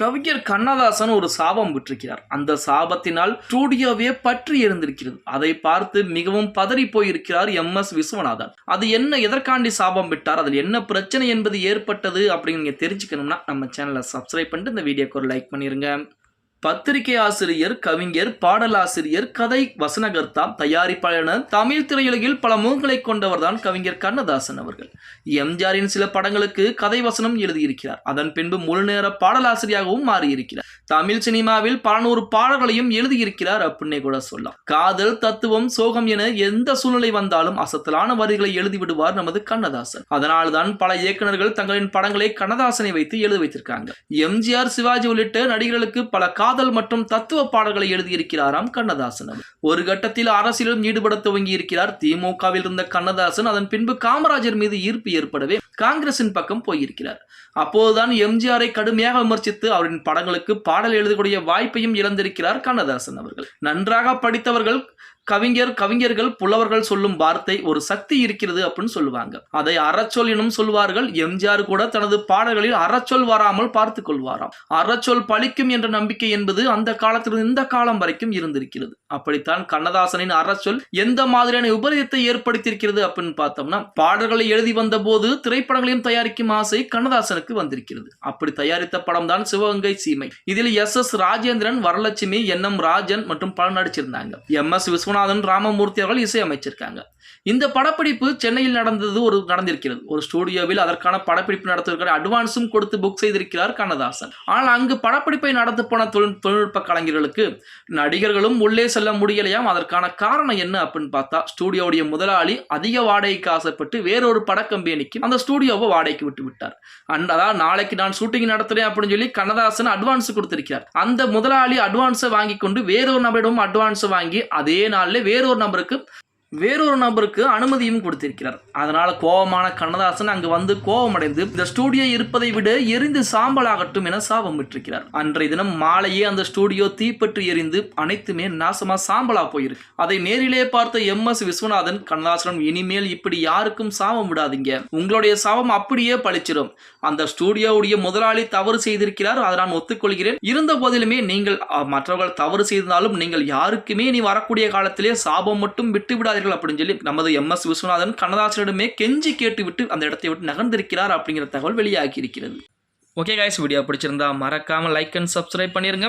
கவிஞர் கண்ணதாசன் ஒரு சாபம் விட்டிருக்கிறார். அந்த சாபத்தினால் ஸ்டூடியோவே பற்றி இருந்திருக்கிறது அதை பார்த்து மிகவும் பதறி போயிருக்கிறார் எம். எஸ். விஸ்வநாதன். அது என்ன எதற்காண்டி சாபம் விட்டார்? அதில் என்ன பிரச்சனை என்பது ஏற்பட்டது அப்படின்னு நீங்க தெரிஞ்சுக்கணும்னா நம்ம சேனலை சப்ஸ்கிரைப் பண்ணிட்டு இந்த வீடியோக்கு ஒரு லைக் பண்ணிருங்க. பத்திரிகை ஆசிரியர் கவிஞர் பாடலாசிரியர் கதை வசனகர்த்தா தயாரிப்பாளர் என தமிழ் திரையுலகில் பல முகங்களை கொண்டவர் தான் கவிஞர் கண்ணதாசன் அவர்கள். எம்ஜிஆரின் சில படங்களுக்கு கதை வசனம் எழுதியிருக்கிறார். அதன் பின்பு முழுநேர பாடலாசிரியாகவும் மாறியிருக்கிறார். தமிழ் சினிமாவில் பல நூறு பாடல்களையும் எழுதியிருக்கிறார் அப்படின்னே கூட சொல்லலாம். காதல் தத்துவம் சோகம் என எந்த சூழ்நிலை வந்தாலும் அசத்தலான வரிகளை எழுதி விடுவார் நமது கண்ணதாசன். அதனால்தான் பல இயக்குநர்கள் தங்களின் படங்களை கண்ணதாசனை வைத்து எழுதி வைத்திருக்காங்க. எம்ஜிஆர் சிவாஜி உள்ளிட்ட நடிகர்களுக்கு பல காதல் மற்றும் தத்துவ பாடல்களை எழுதியிருக்கிறாராம் கண்ணதாசன் ஒரு கட்டத்தில் அரசியலும் ஈடுபட துவங்கி இருக்கிறார் திமுகவில் இருந்த கண்ணதாசன் அதன் பின்பு காமராஜர் மீது ஈர்ப்பு ஏற்படவே காங்கிரசின் பக்கம் போயிருக்கிறார். அப்போதுதான் எம்ஜிஆரை கடுமையாக விமர்சித்து அவரின் படங்களுக்கு பாட பாடல் எழுதக்கூடிய வாய்ப்பையும் இழந்திருக்கிறார் கண்ணதாசன் அவர்கள். நன்றாக படித்தவர்கள் கவிஞர் கவிஞர்கள் புலவர்கள் சொல்லும் வார்த்தை ஒரு சக்தி இருக்கிறது அப்படின்னு சொல்லுவாங்க. அதை அறச்சொல் எனும் சொல்வார்கள். எம்ஜிஆர் கூட தனது பாடல்களில் அறச்சொல் வராமல் பார்த்து கொள்வாராம். அறச்சொல் பழிக்கும் என்ற நம்பிக்கை என்பது அந்த காலத்திலிருந்து இந்த காலம் வரைக்கும் இருந்திருக்கிறது. அப்படித்தான் கண்ணதாசனின் அறச்சொல் எந்த மாதிரியான விபரீதத்தை ஏற்படுத்தியிருக்கிறது அப்படின்னு பார்த்தோம்னா பாடல்களை எழுதி வந்த போது திரைப்படங்களையும் தயாரிக்கும் ஆசை கண்ணதாசனுக்கு வந்திருக்கிறது. அப்படி தயாரித்த படம் தான் சிவகங்கை சீமை. இதில் S S Rajendran Varalakshmi N M Rajan மற்றும் பலர் நடிச்சிருந்தாங்க. எம் எஸ் விஸ்வ விஸ்வநாதன் ராமமூர்த்தி அவர்கள் இசையமைச்சிருக்காங்க. இந்த படப்பிடிப்பு சென்னையில் நடந்தது ஒரு நடந்திருக்கிறது. ஒரு ஸ்டூடியோவில் அதற்கான படப்பிடிப்பு நடத்துவதற்கான அட்வான்ஸும் கொடுத்து புக் செய்திருக்கிறார் கண்ணதாசன். ஆனால் அங்கு படப்பிடிப்பை நடந்து போன தொழில் தொழில்நுட்ப கலைஞர்களுக்கு நடிகர்களும் உள்ளே செல்ல முடியலையாம். அதற்கான காரணம் என்ன அப்படின்னு பார்த்தா ஸ்டூடியோவுடைய முதலாளி அதிக வாடகைக்கு ஆசைப்பட்டு வேறொரு பட கம்பெனிக்கு அந்த ஸ்டூடியோவை வாடகைக்கு விட்டு விட்டார். அண்ட் நாளைக்கு நான் ஷூட்டிங் நடத்துறேன் அப்படின்னு சொல்லி கண்ணதாசன் அட்வான்ஸ் கொடுத்திருக்கிறார். அந்த முதலாளி அட்வான்ஸை வாங்கி கொண்டு வேறொரு நபரிடம் அட்வான்ஸ் வாங்கி அதே நாளில் வேறொரு நபருக்கு வேறொரு நபருக்கு அனுமதியும் கொடுத்திருக்கிறார். அதனால் கோபமான கண்ணதாசன் அங்கு வந்து கோபமடைந்து இந்த ஸ்டூடியோ இருப்பதை விட எரிந்து சாம்பலாகட்டும் என சாபம் விட்டிருக்கிறார் அன்றைய தினம் மாலையே அந்த ஸ்டூடியோ தீப்பற்றி எரிந்து அனைத்துமே நாசமா சாம்பலா போயிருக்கு. அதை நேரிலே பார்த்த எம் எஸ் விஸ்வநாதன் கண்ணதாசனம் இனிமேல் இப்படி யாருக்கும் சாபம் விடாதீங்க. உங்களுடைய சாபம் அப்படியே பழிச்சிடும் அந்த ஸ்டூடியோவுடைய முதலாளி தவறு செய்திருக்கிறார். அதை நான் ஒத்துக்கொள்கிறேன். இருந்த போதிலுமே நீங்கள் மற்றவர்கள் தவறு செய்தாலும் நீங்கள் யாருக்குமே நீ வரக்கூடிய காலத்திலே சாபம் மட்டும் விட்டு விடாதீர்கள் அப்படின்னு சொல்லி நமது எம் எஸ் விஸ்வநாதன் கண்ணதாசனிடமே கெஞ்சி கேட்டு விட்டு அந்த இடத்தை விட்டு நகர்ந்திருக்கிறார் அப்படிங்கிற தகவல் வெளியாகி இருக்கிறது ஓகே காய்ஸ் வீடியோ பிடிச்சிருந்தா மறக்காம லைக் அண்ட் சப்ஸ்கிரைப் பண்ணிருங்க.